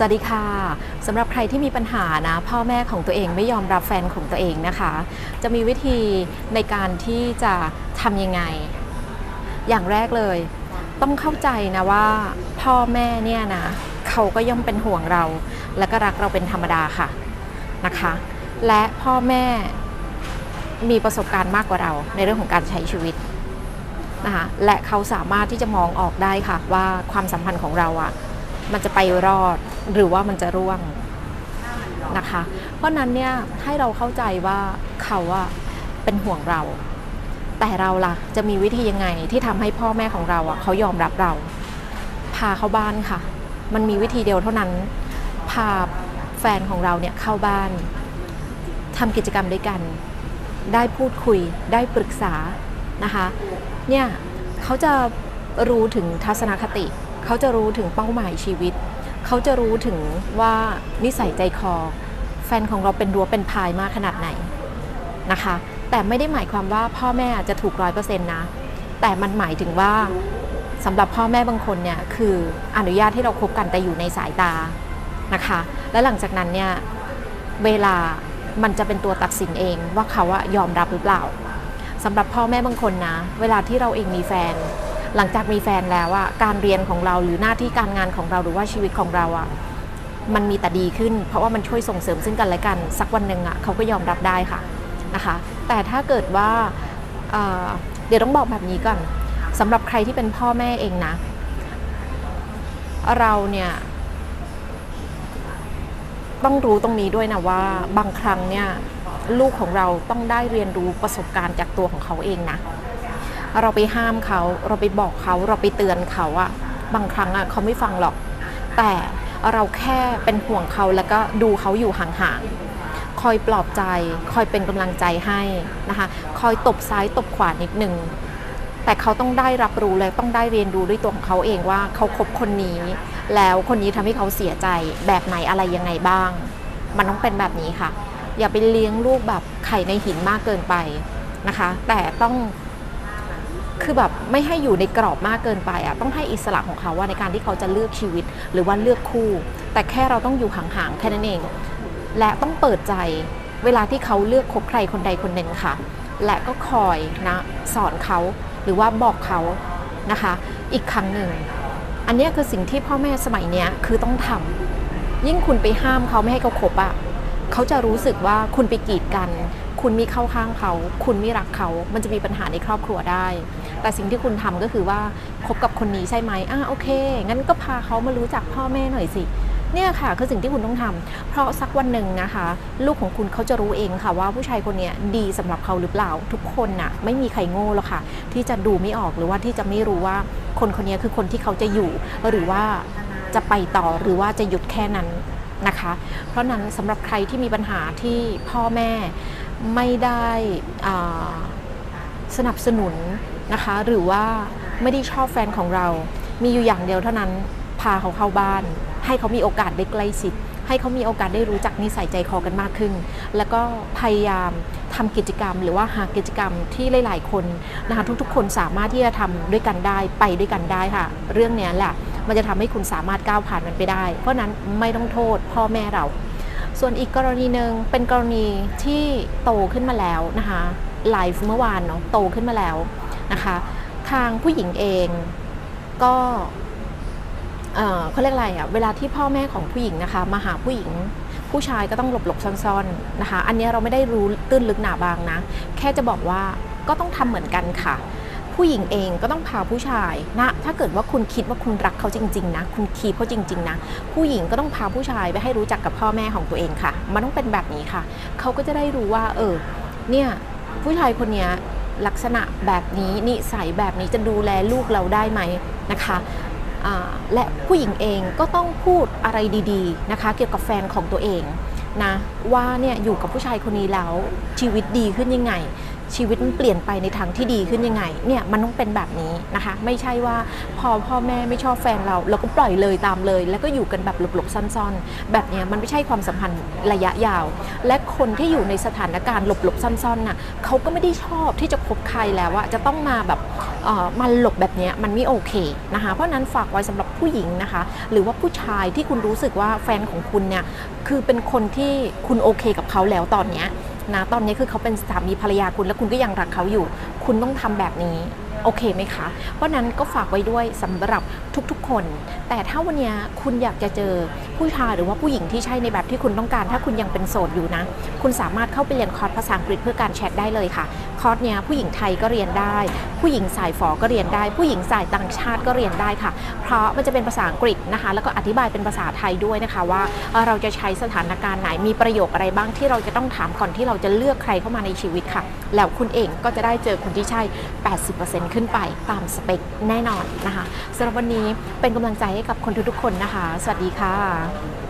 สวัสดีค่ะสำหรับใครที่มีปัญหานะ พ่อแม่ของตัวเองไม่ยอมรับแฟนของตัวเองนะคะ จะมีวิธีในการที่จะทำยังไง อย่างแรกเลย ต้องเข้าใจนะว่า พ่อแม่เนี่ยนะเขาก็ย่อมเป็นห่วงเรา และก็รักเราเป็นธรรมดาค่ะนะคะ และพ่อแม่มีประสบการณ์มากกว่าเราในเรื่องของการใช้ชีวิตนะคะและเขาสามารถที่จะมองออกได้ค่ะว่าความสัมพันธ์ของเราอะ มันจะไปรอดหรือว่ามันจะร่วงนะคะ เพราะนั้นเนี่ยให้เราเข้าใจว่าเขาอะเป็นห่วงเรา แต่เราล่ะจะมีวิธียังไงที่ทำให้พ่อแม่ของเราอะเขายอมรับเรา พาเข้าบ้านค่ะ มันมีวิธีเดียวเท่านั้น พาแฟนของเราเนี่ยเข้าบ้านทำกิจกรรมด้วยกัน ได้พูดคุยได้ปรึกษานะคะ เนี่ยเขาจะรู้ถึงทัศนคติ เขาจะรู้ถึงเป้าหมายชีวิต เขาจะรู้ถึงว่านิสัยใจคอ แฟนของเราเป็นรั้วเป็นพายมากขนาดไหนนะคะ แต่ไม่ได้หมายความว่าพ่อแม่จะถูกร้อยเปอร์เซ็นต์นะ แต่มันหมายถึงว่าสำหรับพ่อแม่บางคนเนี่ยคืออนุญาตให้เราคบกันแต่อยู่ในสายตานะคะ และหลังจากนั้นเนี่ยเวลามันจะเป็นตัวตัดสินเองว่าเขาอะยอมรับหรือเปล่าสำหรับพ่อแม่บางคนนะ เวลาที่เราเองมีแฟน หลังจากมีแฟนแล้วอะการเรียนของเราหรือหน้าที่การงานของเราหรือว่าชีวิตของเราอะมันมีแต่ดีขึ้น เพราะว่ามันช่วยส่งเสริมซึ่งกันและกัน สักวันหนึ่งอะเขาก็ยอมรับได้ค่ะนะคะ แต่ถ้าเกิดว่าเเดี๋ยวต้องบอกแบบนี้ก่อนสำหรับใครที่เป็นพ่อแม่เองนะ เราเนี่ยต้องรู้ตรงนี้ด้วยนะว่าบางครั้งเนี่ยลูกของเราต้องได้เรียนรู้ประสบการณ์จากตัวของเขาเองนะ เราไปห้ามเขาเราไปบอกเขาเราไปเตือนเขาอะบางครั้งอะเขาไม่ฟังหรอก แต่เราแค่เป็นห่วงเขาแล้วก็ดูเขาอยู่ห่างๆคอยปลอบใจ คอยเป็นกำลังใจให้นะคะ คอยตบซ้ายตบขวานิดนึงแต่เขาต้องได้รับรู้และต้องได้เรียนรู้ด้วยตัวของเขาเองว่าเขาคบคนนี้ แล้วคนนี้ทำให้เขาเสียใจแบบไหนอะไรยังไงบ้าง มันต้องเป็นแบบนี้ค่ะ อย่าไปเลี้ยงลูกแบบไข่ในหินมากเกินไปนะคะ แต่ต้อง คือแบบไม่ให้อยู่ในกรอบมากเกินไปอะต้องให้อิสระของเขาว่าในการที่เขาจะเลือกชีวิตหรือว่าเลือกคู่ แต่แค่เราต้องอยู่ห่างๆแค่นั้นเอง และต้องเปิดใจเวลาที่เขาเลือกคบใครคนใดคนหนึ่งค่ะ และก็คอยนะสอนเขาหรือว่าบอกเขานะคะ อีกครั้งหนึ่งอันนี้คือสิ่งที่พ่อแม่สมัยเนี้ยคือต้องทำยิ่งคุณไปห้ามเขาไม่ให้เขาคบอะเขาจะรู้สึกว่าคุณไปกีดกัน คุณม่เข้าข้างเขา คุณไม่รักเขา มันจะมีปัญหาในครอบครัวได้ แต่สิ่งที่คุณทำก็คือว่าคบกับคนนี้ใช่ไหมอ่าโอเค งั้นก็พาเขามารู้จักพ่อแม่หน่อยสิเนี่ยค่ะคือสิ่งที่คุณต้องทำเพราะสักวันหนึ่งนะคะ ลูกของคุณเขาจะรู้เองค่ะ ว่าผู้ชายคนนี้ดีสำหรับเขาหรือเปล่า ทุกคนน่ะไม่มีใครโง่หรอกค่ะ ที่จะดูไม่ออกหรือว่าที่จะไม่รู้ว่าคนคนนี้คือคนที่เขาจะอยู่ หรือว่าจะไปต่อหรือว่าจะหยุดแค่นั้นนะคะ เพราะนั้นสำหรับใครที่มีปัญหาที่พ่อแม่ไม่ได้สนับสนุน นะคะ หรือว่าไม่ได้ชอบแฟนของเรา มีอยู่อย่างเดียวเท่านั้นพาเขาเข้าบ้าน ให้เขามีโอกาสได้ใกล้ชิดให้เขามีโอกาสได้รู้จักนิสัยใจคอกันมากขึ้น แล้วก็พยายามทำกิจกรรม หรือว่าหากิจกรรมที่หลาย ๆ คนนะคะทุกๆ คนสามารถที่จะทำด้วยกันได้ไปด้วยกันได้ค่ะ เรื่องนี้แหละมันจะทำให้คุณสามารถก้าวผ่านมันไปได้ เพราะนั้นไม่ต้องโทษพ่อแม่เรา ส่วนอีกกรณีหนึ่งเป็นกรณีที่โตขึ้นมาแล้วนะคะไลฟ์เมื่อวานเนาะโตขึ้นมาแล้ว นะคะ ทางผู้หญิงเองก็เขาเรียกอะไรอะเวลาที่พ่อแม่ของผู้หญิงนะคะมาหาผู้หญิงผู้ชายก็ต้องหลบหลบซ่อนๆนะคะ อันนี้เราไม่ได้รู้ตื้นลึกหนาบางนะ แค่จะบอกว่าก็ต้องทำเหมือนกันค่ะ ผู้หญิงเองก็ต้องพาผู้ชายนะถ้าเกิดว่าคุณคิดว่าคุณรักเขาจริงๆนะคุณคีบเขาจริง ๆ นะ ผู้หญิงก็ต้องพาผู้ชายไปให้รู้จักกับพ่อแม่ของตัวเองค่ะ มันต้องเป็นแบบนี้ค่ะ เขาก็จะได้รู้ว่า เออ เนี่ยผู้ชายคนนี้ ลักษณะแบบนี้นิสัยแบบนี้จะดูแลลูกเราได้ไหมนะคะและผู้หญิงเองก็ต้องพูดอะไรดีๆนะคะ เกี่ยวกับแฟนของตัวเองนะว่าเนี่ยอยู่กับผู้ชายคนนี้แล้วชีวิตดีขึ้นยังไง ชีวิตมันเปลี่ยนไปในทางที่ดีขึ้นยังไงเนี่ยมันต้องเป็นแบบนี้นะคะ ไม่ใช่ว่าพอพ่อแม่ไม่ชอบแฟนเรา เราก็ปล่อยเลยตามเลย แล้วก็อยู่กันแบบหลบๆซ่อนๆ แบบเนี้ยมันไม่ใช่ความสัมพันธ์ระยะยาว และคนที่อยู่ในสถานการณ์หลบๆซ่อนๆน่ะเขาก็ไม่ได้ชอบที่จะคบใครแล้วอะจะต้องมาแบบเอ่อมาหลบแบบเนี้ยมันไม่โอเคนะคะเพราะฉะนั้นฝากไว้สำหรับผู้หญิงนะคะ หรือว่าผู้ชายที่คุณรู้สึกว่าแฟนของคุณเนี่ยคือเป็นคนที่คุณโอเคกับเขาแล้วตอนเนี้ย นะตอนนี้คือเขาเป็นสามีภรรยาคุณ และคุณก็ยังรักเขาอยู่ คุณต้องทำแบบนี้โอเคไหมคะ เพราะนั้นก็ฝากไว้ด้วยสำหรับทุกๆคน แต่ถ้าวันนี้คุณอยากจะเจอผู้ชายหรือว่าผู้หญิงที่ใช่ในแบบที่คุณต้องการ ถ้าคุณยังเป็นโสดอยู่นะ คุณสามารถเข้าไปเรียนคอร์สภาษาอังกฤษเพื่อการแชทได้เลยค่ะ คอร์สเนี้ยผู้หญิงไทยก็เรียนได้ ผู้หญิงสายฝอก็เรียนได้ ผู้หญิงสายต่างชาติก็เรียนได้ค่ะ เพราะมันจะเป็นภาษาอังกฤษนะคะ แล้วก็อธิบายเป็นภาษาไทยด้วยนะคะว่าเราจะใช้สถานการณ์ไหนมีประโยคอะไรบ้างที่เราจะต้องถามก่อนที่เราจะเลือกใครเข้ามาในชีวิตค่ะ แล้วคุณเองก็จะได้เจอคนที่ใช่ 80%ขึ้นไปตามสเปคแน่นอนนะคะสำหรับวันนี้เป็นกำลังใจให้กับคนทุกๆคนนะคะ สวัสดีค่ะ